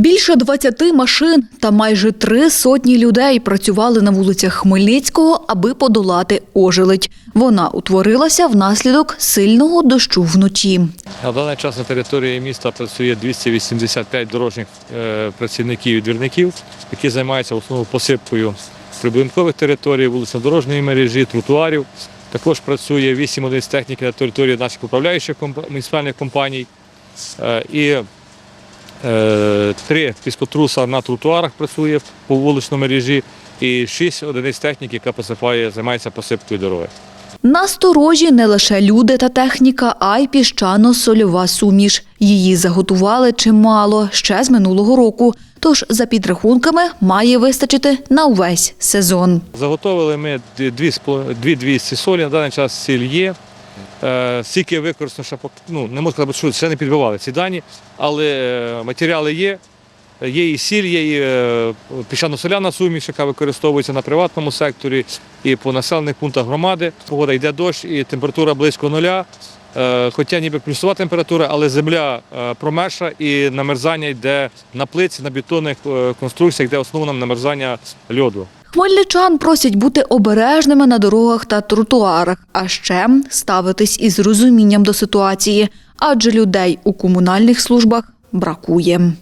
Більше 20 машин та майже три сотні людей працювали на вулицях Хмельницького, аби подолати ожеледь. Вона утворилася внаслідок сильного дощу вночі. На даний час на території міста працює 285 дорожніх е, працівників і двірників, які займаються в основному посипкою прибудинкових територій, вулично-дорожньої мережі, тротуарів. Також працює 8 одиниць техніки на території наших управляючих муніципальних компаній. Е, І три піскотруса на тротуарах працює по вуличній мережі, і 6 одиниць техніки, яка посипає, займається посипкою дороги. Насторожі не лише люди та техніка, а й піщано-сольова суміш. Її заготували чимало ще з минулого року. Тож, за підрахунками, має вистачити на увесь сезон. Заготовили ми дві- дві дві 200 солі, на даний час сіль є. Е, Скільки використано, ще пок- ну, не можу сказати, що ще не підбивали ці дані, але е, матеріали є. Є і сіль, є і е, піщано-соляна суміш, яка використовується на приватному секторі і по населених пунктах громади. Погода йде дощ і температура близько нуля. Хоча ніби плюсова температура, але земля промерша і намерзання йде на плиці, на бетонних конструкціях, де основно намерзання льоду. Хмельничан просять бути обережними на дорогах та тротуарах, а ще ставитись із розумінням до ситуації, адже людей у комунальних службах бракує.